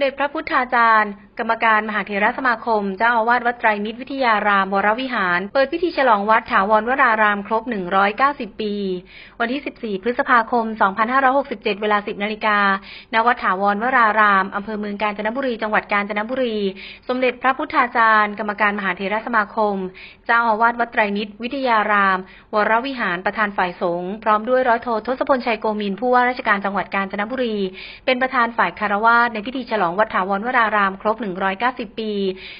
เด็จพระพุทธาจารย์ กรรมการมหาเถรสมาคม เจ้าอาวาสวัดไตรมิตรวิทยารามวรวิหาร เปิดพิธีฉลองวัดถาวรวรารามครบ 190 ปี วันที่ 14 พฤษภาคม 2567 เวลา 10 นาฬิกา ณ วัดถาวรวราราม อำเภอเมืองกาญจนบุรี จังหวัดกาญจนบุรี สมเด็จพระพุทธาจารย์ กรรมการมหาเถรสมาคม เจ้าอาวาสวัดไตรมิตรวิทยาราม วรวิหาร ประธานฝ่ายสงฆ์ พร้อมด้วยร้อยโททศพลชัยโกมิน ผู้ว่าราชการจังหวัดกาญจนบุรี เป็นประธานฝ่ายคารวาสในพิธีฉลองวัดถาวรวราราม ครบ190 ปี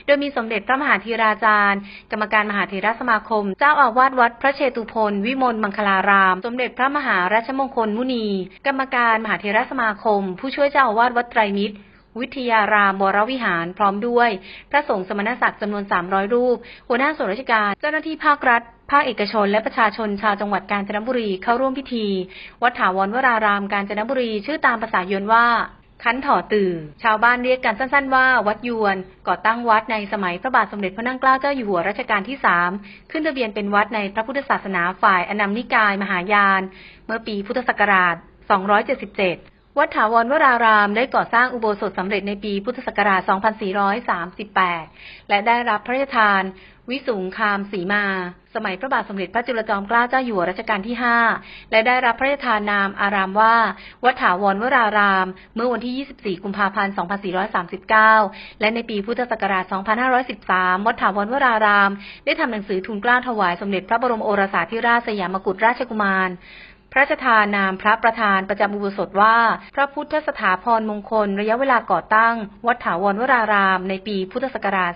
โดยมีสมเด็จพระมหาธีราจารย์ กรรมการมหาเถรสมาคม เจ้าอาวาสวัดพระเชตุพนวิมลมังคลาราม สมเด็จพระมหาราชมงคลมุนี กรรมการมหาเถรสมาคม ผู้ช่วยเจ้าอาวาสวัดไตรมิตรวิทยารามวรวิหารพร้อมด้วย พระสงฆ์สมณศักดิ์จำนวน 300 รูป หัวหน้าส่วนราชการ เจ้าหน้าที่ภาครัฐ ภาคเอกชน และประชาชนชาวจังหวัดกาญจนบุรีเข้าร่วมพิธี วัดถาวรวรารามกาญจนบุรีชื่อตามภาษายวนว่า คันถอตื่อชาวบ้านเรียกกันสั้นๆว่า วัดยวน ก่อตั้งวัดในสมัยพระบาทสมเด็จพระนั่งเกล้าเจ้าอยู่หัวรัชกาลที่สามขึ้นทะเบียนเป็นวัดในพระพุทธศาสนาฝ่ายอนามนิกายมหายาน เมื่อปีพุทธศักราช 277 วัดถาวรวรารามได้ก่อสร้างอุโบสถสำเร็จในปีพุทธศักราช 2438 และได้รับพระราชทาน วิสุงคามสีมา สมัยพระบาทสมเด็จพระจุลจอมเกล้าเจ้าอยู่หัวรัชกาลที่ 5 และได้รับพระราชทานนามอารามว่า วัดถาวรวราราม เมื่อวันที่ 24 กุมภาพันธ์ 2439 และในปีพุทธศักราช 2513 วัดถาวรวราราม ได้ทำหนังสือทูลเกล้าถวายสมเด็จพระบรมโอรสาธิราชสยามกุฎราชกุมาร พระราชทานนามพระประธานประจำอุโบสถว่า พระพุทธสถาพรมงคล ระยะเวลาก่อตั้ง วัดถาวรวราราม ในปีพุทธศักราช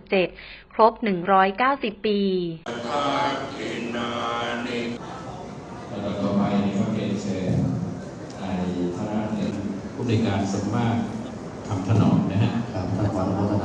2567 ครบ 190 ปีทินานิแล้วก็ต่อไปนี้ก็เป็นเชิญนายธนรัตน์ผู้ในวยการสมมาตรคำถนอมนะฮะครับท่านขออ